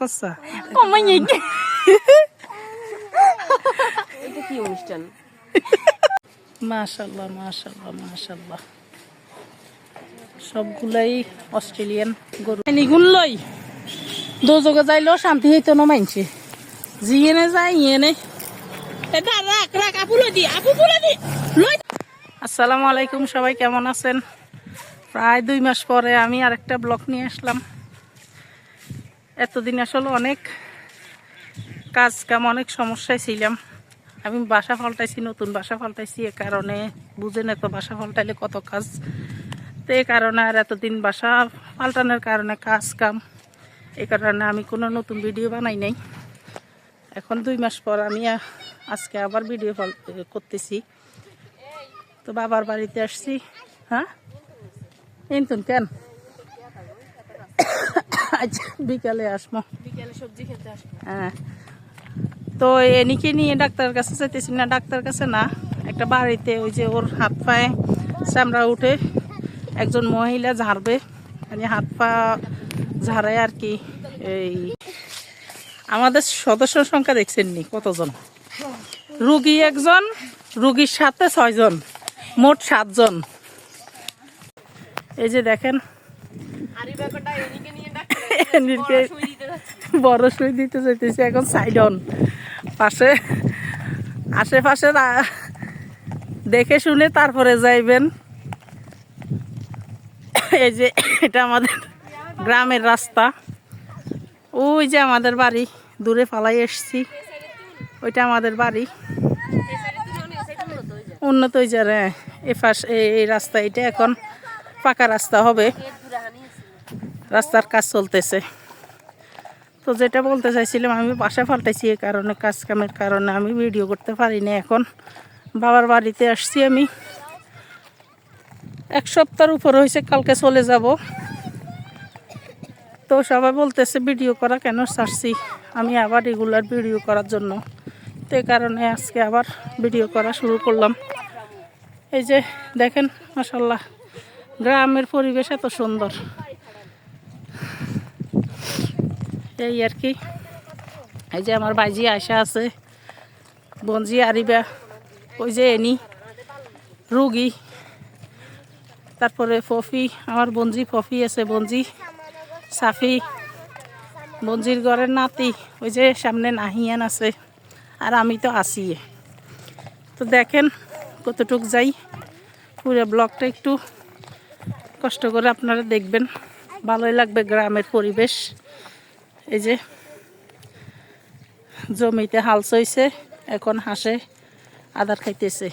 করছা? এটা কি অনুষ্ঠান? মাশাল্লাহ মাশাল্লাহ মাশাল্লাহ সবগুলাই অস্ট্রেলিয়ান গরু। নিগুন লই। দোজগে যাইলেও শান্তি হইতো না মানছে জিয়েনে যায় ইয়েনে। এটা রাখ রাখ আপুলে দি আপু বলে দি। লই আসসালামু আলাইকুম সবাই কেমন আছেন? প্রায় দুই মাস পরে আমি আরেকটা ব্লগ নিয়ে আসলাম। এতদিন আসলে অনেক কাজ কাম, অনেক সমস্যায় ছিলাম। আমি বাসা পাল্টাইছি, নতুন বাসা পাল্টাইছি, এ কারণে বুঝেন এত বাসা পাল্টাইলে কত কাজ। তো এই কারণে আর এতদিন বাসা পাল্টানোর কারণে কাজ কাম এই কারণে আমি কোনো নতুন ভিডিও বানাই নাই। এখন দুই মাস পর আমি আজকে আবার ভিডিও করতেছি। তো বাবার বাড়িতে আসছি। হ্যাঁ? ইন্তুন কেন? আচ্ছা বিকালে আসব বিকেলে সবজি খেতে আসব। হ্যাঁ। তো এনিকে নিয়ে ডাক্তারের কাছে যেতেছি না ডাক্তার কাছে না। একটা বাড়িতে ওই যে ওর হাত পায়ে চামড়া উঠে একজন মহিলা ঝাড়বে মানে হাত পা ঝাড়ায় আর কি এই আমাদের সদস্য সংখ্যা দেখছেন নি কতজন? রুগী একজন রুগীর সাথে ছয়জন মোট সাতজন। এই যে দেখেন। আর ব্যাপারটা এদিকে যাচ্ছে বড় সুই দিতে যেতেছি এখন সাইড অন পাশে, আশেপাশে দেখে শুনে তারপরে যাইবেন। এই যে, এটা আমাদের গ্রামের রাস্তা। ওই যে আমাদের বাড়ি, দূরে পালাই এসছি। ওইটা আমাদের বাড়ি। উন্নত হয়ে। যাবে এই পাশ এই এই রাস্তা, এটা এখন পাকা রাস্তা হবে। রাস্তার কাজ চলতেছে। তো যেটা বলতে চাইছিলাম, আমি বাসা পাল্টাইছি এই কারণে, কাজ কামের কারণে আমি ভিডিও করতে পারি না এখন। বাবার বাড়িতে আসছি আমি। এক সপ্তাহের উপর হয়েছে, কালকে চলে যাব। তো সবাই বলতেছে, ভিডিও করা কেন ছাড়ছি? আমি আবার রেগুলার ভিডিও করার জন্য। তো এই কারণে আজকে আবার ভিডিও করা শুরু করলাম। এই যে, দেখেন মাসাল্লাহ গ্রামের পরিবেশ এত সুন্দর। এই আর কি। এই যে আমার বাইজি আশা আছে। বঞ্জি আরিবা, ওই যে এনি, রুগী। তারপরে ফফি, আমার বঞ্জি ফফি আছে বঞ্জি সাফি। বঞ্জির ঘরের নাতি, ওই যে সামনে নাহিয়ান আছে, আর আমি তো আসি তো দেখেন কতটুক যাই, পুরো ব্লগটা একটু কষ্ট করে আপনারা দেখবেন। ভালোই লাগবে গ্রামের পরিবেশ। এই যে জমিতে হাল চইছে, এখন হাঁসে আদার খাইতেছে।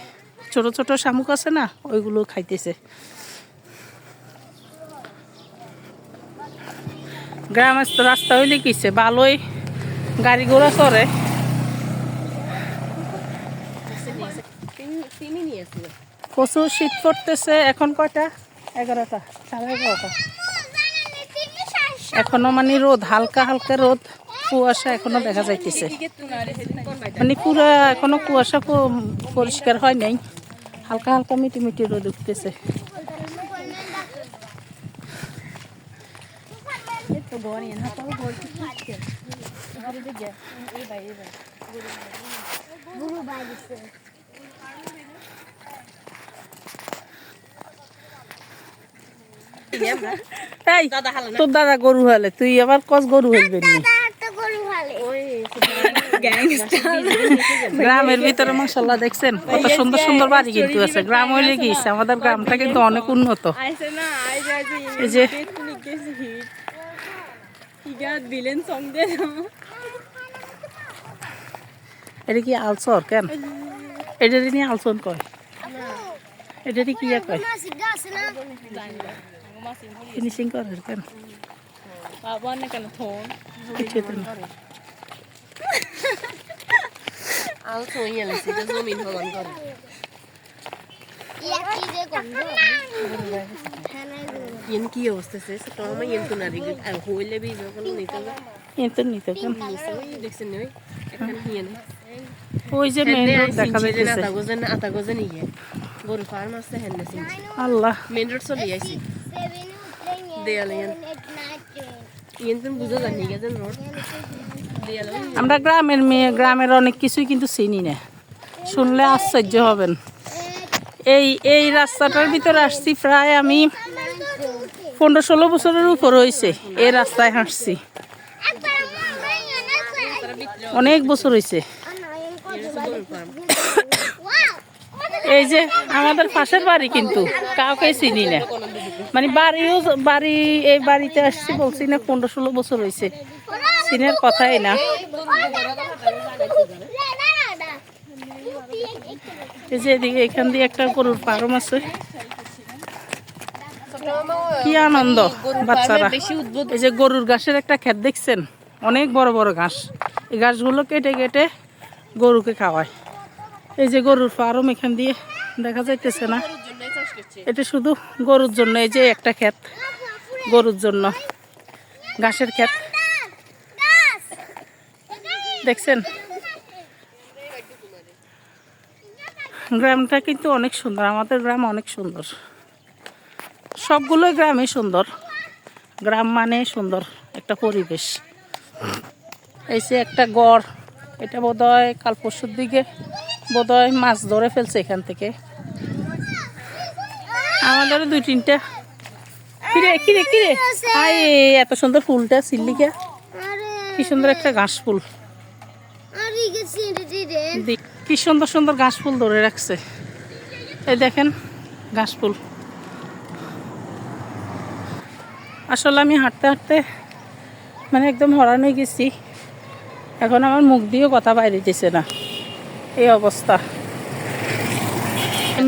ছোট ছোট শামুক আছে না, ওইগুলো খাইতেছে। গ্রামের রাস্তা হইলে কিছে ভালোই গাড়ি ঘোড়া চড়ে। প্রচুর শীত পড়তেছে, এখন কয়টা? এগারোটা, সাড়ে এগারোটা। এখনও মানে রোদ, হালকা হালকা রোদ, কুয়াশা এখনও দেখা যাইতেছে। মানে পুরো এখনও কুয়াশা পরিষ্কার হয় নাই। হালকা হালকা মিটি মিটি রোদ উঠতেছে। এই তোর দাদা গরু হলে তুই আবার কস গরু হইবে নি গ্রামের ভিতরে মাসাল্লাহ দেখছেন কত সুন্দর সুন্দর বাড়ি কিন্তু আছে। গ্রাম হইলে গিয়েছে আমাদের গ্রামটা কিন্তু অনেক উন্নত। এই যে ইলেকট্রনিক গেছে হিট। ইগাত বিলেন সং দে এটা কি আলসর কেন? এটা নিয়ে আলসন কয়। এটা কি ইয়া কয় ফিনিশিং করে কেন বাবা না কেন থন কিছু তো না। আল সোইয়া লেছি তো জমিন হলন করে ইন কি অবস্থা সে তো আমি ইন তো না দিগি আর হইলে বি যখন নিতে কিন্তু নিতে কেন দেখছেন নই এখন হিয়েন ওই যে মেন রোড দেখা যাইতেছে আতা গজেন আতা গজেন ইয়ে গরু ফার্ম আছে হেন সিনছি আল্লাহ মেন রোড চলি আইছি আমরা গ্রামের মেয়ে, গ্রামের অনেক কিছুই কিন্তু চিনি না। শুনলে আশ্চর্য হবেন। এই এই রাস্তাটার ভিতরে আসছি প্রায় আমি পনেরো ষোলো বছরের উপর হয়েছে এই রাস্তায় হাঁটছি। অনেক বছর হয়েছে এই যে আমাদের পাশের বাড়ি কিন্তু, কাউকে চিনি না। মানে বাড়িও বাড়ি, এই বাড়িতে আসছি বলছি না, পনেরো ষোলো বছর হয়েছে চিনের কথাই না। এই যে এদিকে এখান দিয়ে একটা গরুর ফার্ম আছে। কি আনন্দ বাচ্চারা। এই যে গরুর ঘাসের একটা ক্ষেত দেখছেন? অনেক বড় বড় ঘাস। এই ঘাসগুলো কেটে কেটে গরুকে খাওয়ায়। এই যে গরুর ফার্ম এখান দিয়ে দেখা যাইতেছে না। এটা শুধু গরুর জন্য, এই যে একটা ক্ষেত, গরুর জন্য। ঘাসের ক্ষেত। দেখছেন? গ্রামটা কিন্তু অনেক সুন্দর, আমাদের গ্রাম অনেক সুন্দর। সবগুলোই গ্রামই সুন্দর। গ্রাম মানে সুন্দর, একটা পরিবেশ। এই যে একটা গড়, এটা বোধহয় কাল পরশুর দিকে বোধহয় মাছ ধরে ফেলছে এখান থেকে। আমাদের দুই তিনটা। কিরে কিরে কিরে? আই এত সুন্দর ফুলটা, সিল্লিকা। কি সুন্দর একটা ঘাস ফুল। কি সুন্দর সুন্দর ঘাস ফুল ধরে রাখছে। এই দেখেন, ঘাস ফুল। আসলে আমি হাঁটতে হাঁটতে মানে একদম হরান হয়ে গেছি। এখন আমার মুখ দিয়েও কথা বাইরে দিছে না। এই অবস্থা।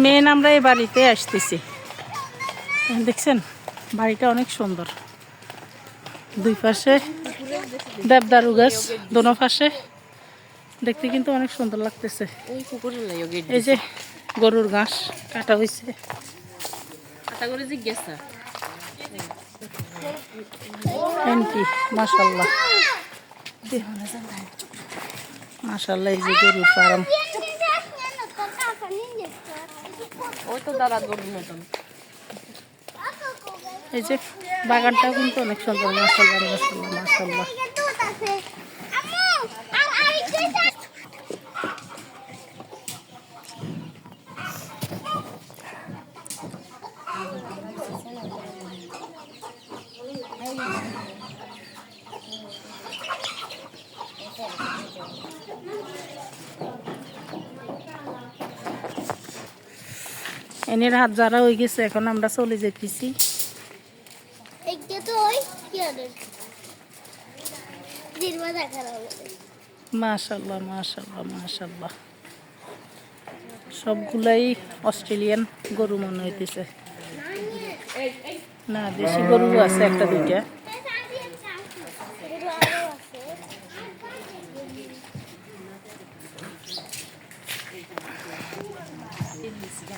মেন আমরা এই বাড়িতে আসতেছি। দেখছেন বাড়িটা অনেক সুন্দর। দুই পাশে দেবদারু গাছ দোনো পাশে দেখতে কিন্তু অনেক সুন্দর লাগতেছে। এই যে গরুর ঘাস কাটা হয়েছে মাসাল্লাহ মাসাল্লাহ এই যে গরুর ফার্ম। ওই তো দাদা গরুর মতন। এই যে বাগানটাও কিন্তু অনেক সুন্দর মাসাল্লাহ মাসাল্লাহ মাসাল্লাহ এনের হাত যারা হয়ে গেছে, এখন আমরা চলে যেতেছি মাশাল্লাহ মাশাল্লাহ মাশাল্লাহ সবগুলাই অস্ট্রেলিয়ান গরু মনে হইতেছে। না দেশি গরু আছে একটা দুইটা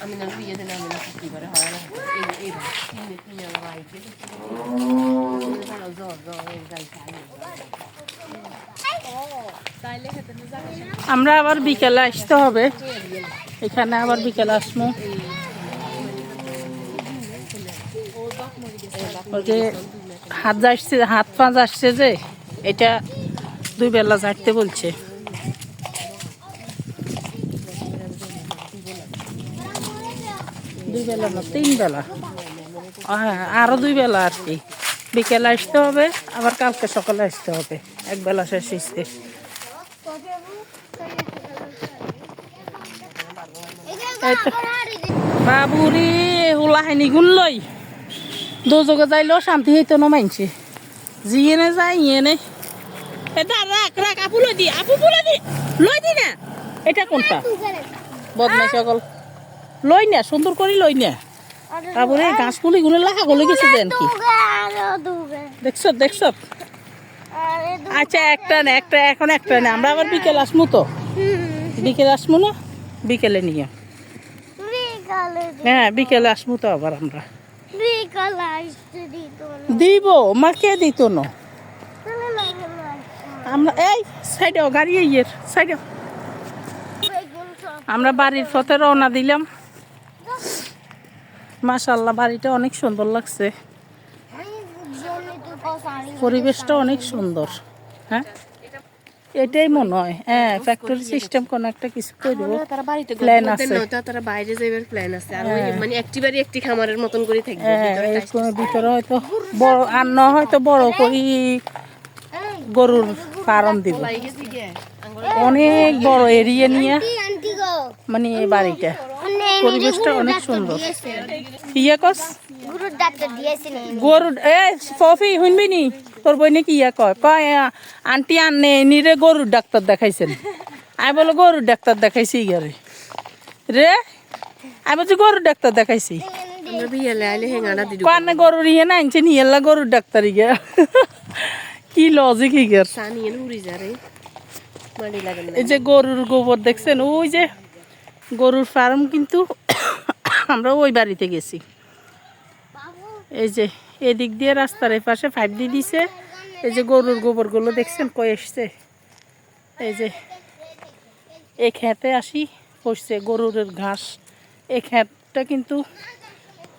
আমি না বিয়ে দিলে আমি না কি করে হয় না এই এই এই তুমি আমার বাইকে ভালো জ্বর জ্বর এই গাই তাইলে খেতে না যাবে আমরা আবার বিকেলে আসতে হবে। এখানে আবার বিকেলে আসব যে হাত যাচ্ছে হাত পা যাচ্ছে যে, এটা দুই বেলা যাইতে বলছে। দুই বেলা না, তিন বেলা। হ্যাঁ আরও দুই বেলা আর কি। বিকেলে আসতে হবে, আবার কালকে সকালে আসতে হবে। এক বেলা শেষ বাবুরি হুলাহানি গুণ লই। দোজকে যাইলেও শান্তি হইতো না মানছে জিয়ে নে যায় ইয়ে নে এটা রাখ রাখ লই দি, আপু বলে দি, লই দি না। এটা কোনটা? বদমাই সকল লই না, সুন্দর করে লই না। গাছ পুলি গুলো লাখা গলে গেছে দেন কি দেখছ দেখছ। আচ্ছা একটা না একটা এখন একটা না। আমরা আবার বিকেল আসমু তো। বিকেল আসমু না? বিকেলে নিয়ে। হ্যাঁ বিকেলে আসমু তো আবার আমরা। দিব মা কে দিত না? আমরা এই সাইডে গাড়ি ইয়ের সাইডে আমরা বাড়ির পথে রওনা দিলাম। মাশাল্লাহ বাড়িটা অনেক সুন্দর লাগছে। পরিবেশটা অনেক সুন্দর। হ্যাঁ? এটাই মনে হয়। হ্যাঁ ফ্যাক্টরি সিস্টেম কোন একটা কিছু আমরা তারা বাড়িতে গল্প আছে। নয়তো তারা বাইরে যাইবার প্ল্যান আছে। আর মানে একটি বাড়ি একটি খামারের মতন করে থাকবে হ্যাঁ ভিতরে কোনো ভিতরে হয়তো বড় আর না হয়তো বড় করি গরুর ফার্ম দিব। অনেক বড় এরিয়া নিয়ে মানে এই বাড়িটা। পরিবেশটা অনেক সুন্দর। ইয়ে কস? গুরুর এ পফি শুনবি নি? তোর বই নাকি ইয়া কয়? কয় আন্টি আনে নিরে গরুর ডাক্তার দেখাইছেন। আমি বলে গরুর ডাক্তার দেখাইছি ইয়ারে রে। আমি বলছি গরুর ডাক্তার দেখাইছি। কানে গরুর ইয়ে না আনছে নিয়ে গরুর ডাক্তার ইয়া। কি লজিক ইগার এই যে গরুর গোবর দেখছেন ওই যে গরুর ফার্ম কিন্তু আমরা ওই বাড়িতে গেছি। এই যে এদিক দিয়ে রাস্তার এই পাশে ফাইভ ডি দিছে। এই যে গরুর গোবরগুলো দেখছেন কই এসছে? এই যে এই খেতে আসি পড়ছে গরুর ঘাস। এই খেতটা কিন্তু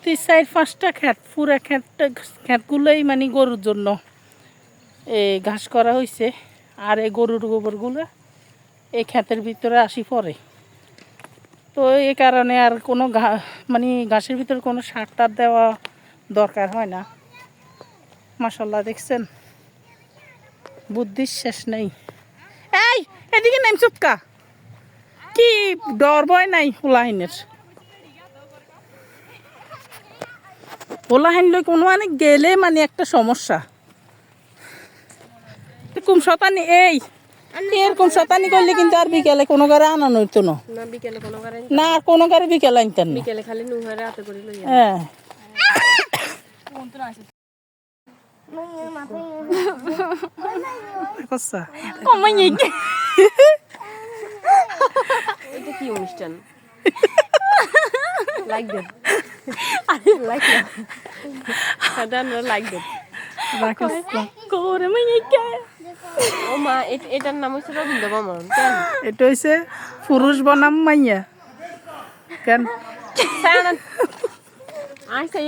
তিন, চার, পাঁচটা খেত পুরা খেতটা খেতগুলোই মানে গরুর জন্য এই ঘাস করা হয়েছে আর এই গরুর গোবরগুলো এই ক্ষেতের ভিতরে আসি পড়ে তো এই কারণে আর কোনো মানে ঘাসের ভিতরে কোনো সার টার দেওয়া দরকার হয় না। মাসাল্লাহ দেখছেন? বুদ্ধির শেষ নেই। এই, এদিকে নেম চুপকা। কি ডর ভয় নাই হোলাহিনের হোলাহিন লই কোনো মানে গেলে মানে একটা সমস্যা। কুম শতানি এই। এরকম শতানি করলে কিন্তু আর বিকেলে কোনো গাড়ি আনানো হইতো না। না না আর কোনো গাড়ি বিকেলে আনতেন না। বিকেলে খালি নুহারে হাতে করে লইয়া হ্যাঁ। এটা কি অনুষ্ঠান? লাইক দেন লাইক সাধারণ লাইক দেন করে মাই কে ও মা এটার নাম হচ্ছে রবীন্দ্র বর্মন কেন? এটা হইছে পুরুষ বনাম মাইয়া কেন? আই সাই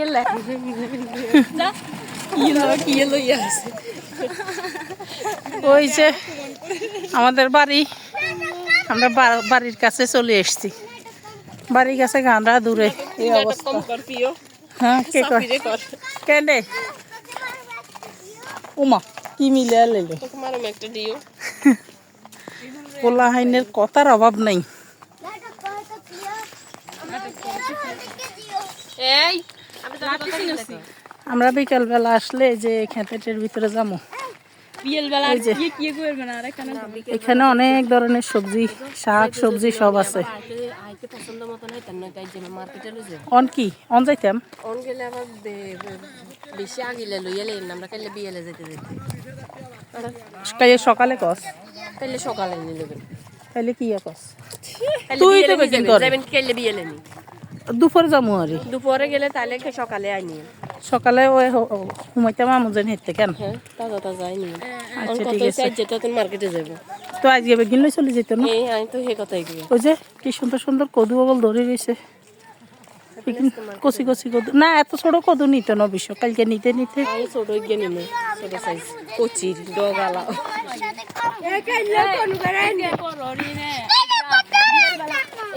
কি লইয়া ওই যে আমাদের বাড়ি আমরা বা- বাড়ির কাছে চলে এসেছি। বাড়ির কাছে গানরা দূরে এই অবস্থা। হ্যাঁ কে কেন উমা। কি মিলে লাইলে? তোকে হাইনের একটা দিও। কোলাহাইনের কথার অভাব নাই। এই আমি তো আমরা বিকালবেলা আসলে যে খেতেটের ভিতরে যাব এখানে? এখানে অনেক ধরনের সবজি শাক সবজি সব আছে। আইতে পছন্দ মতো নাই তার নয় তাই যে মার্কেটে লই যাব অন কি? অন যাইতাম। অন গেলে আবার বে- বে- বেশি আগিলে লইয়া লেন আমরা কাইলে বিয়েলে যেতে যেতে কাজে সকালে কস। তাইলে সকালে নিয়ে নেবেন তাইলে কি কস? তুই তো বিয়েলে কর। যাবেন কাইলে বিয়েলে নি। দুপুরে যাব আর। দুপুরে গেলে তাইলে কে সকালে আই নিয়ে সকালে ওই হুমাইতাম আমুজন হেঁটে কেন? হ্যাঁ তাজা আচ্ছা কত ঠিক আছে। চাই যেটা তুমি মার্কেটে যাব। তো আজকে বেগিন লই চলে যেত না? এই আমি তো হে কথাই কই ওই যে কি সুন্দর সুন্দর কদু বল ধরে রয়েছে কচি কচি কদু। না এত ছোট কদু নিত না অবশ্য কালকে নিতে নিতে। আমি ছোট গিয়ে নিমে ছোট সাইজ কচির ডগালা।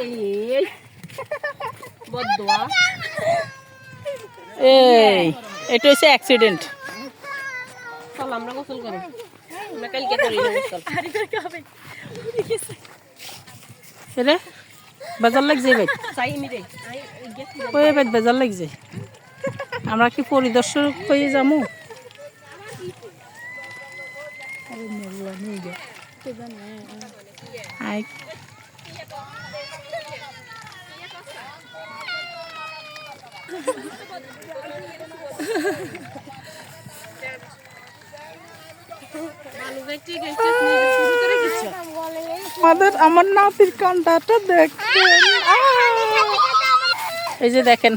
এই বদুয়া এই এটা হচ্ছে অ্যাক্সিডেন্ট চল আমরা গোসল করি। আমরা কালকে করি গোসল। রে বেজার লাগছে ভাই ওই ভাই বেজার লাগছে। আমরা কি পরিদর্শক হয়ে যাব আই আলু গাইতে গেছে শুরু করে দিচ্ছ আমাদের আমার নাতির কান্দাটা দেখছেন এই যে দেখেন,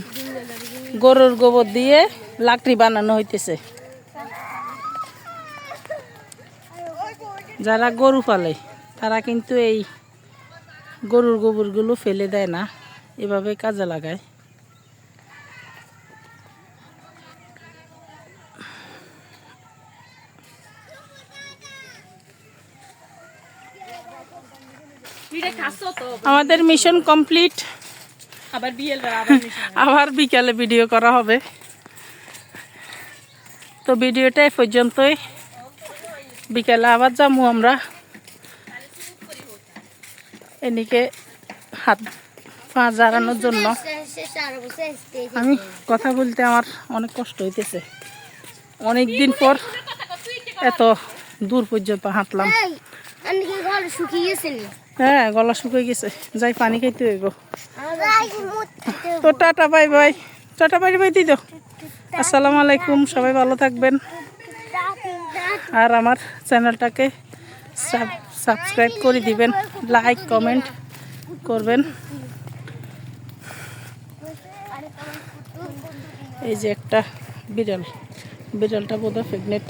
গরুর গোবর দিয়ে লাকড়ি বানানো হইতেছে। যারা গরু পালে, তারা কিন্তু এই গরুর গোবরগুলো ফেলে দেয় না, এভাবে কাজে লাগায়। আমাদের মিশন কমপ্লিট। আবার আবার মিশন বিকালে ভিডিও করা হবে। তো ভিডিওটা এই পর্যন্তই। বিকালে আবার যাব আমরা। এদিকে হাত পা জারানোর জন্য। আমি কথা বলতে আমার অনেক কষ্ট হইতেছে। অনেক দিন পর এত দূর পর্যন্ত হাঁটলাম। হ্যাঁ গলা শুকিয়ে গেছে। যাই পানি খাইতে হইব। তো tata, bye bye. Tata, bye bye, দিদ। আসসালামু আলাইকুম, সবাই ভালো থাকবেন। আর আমার চ্যানেলটাকে সাবস্ক্রাইব করে দিবেন। লাইক, কমেন্ট করবেন। এই যে একটা বিড়াল। বিড়ালটা বোধহয় প্রেগনেন্ট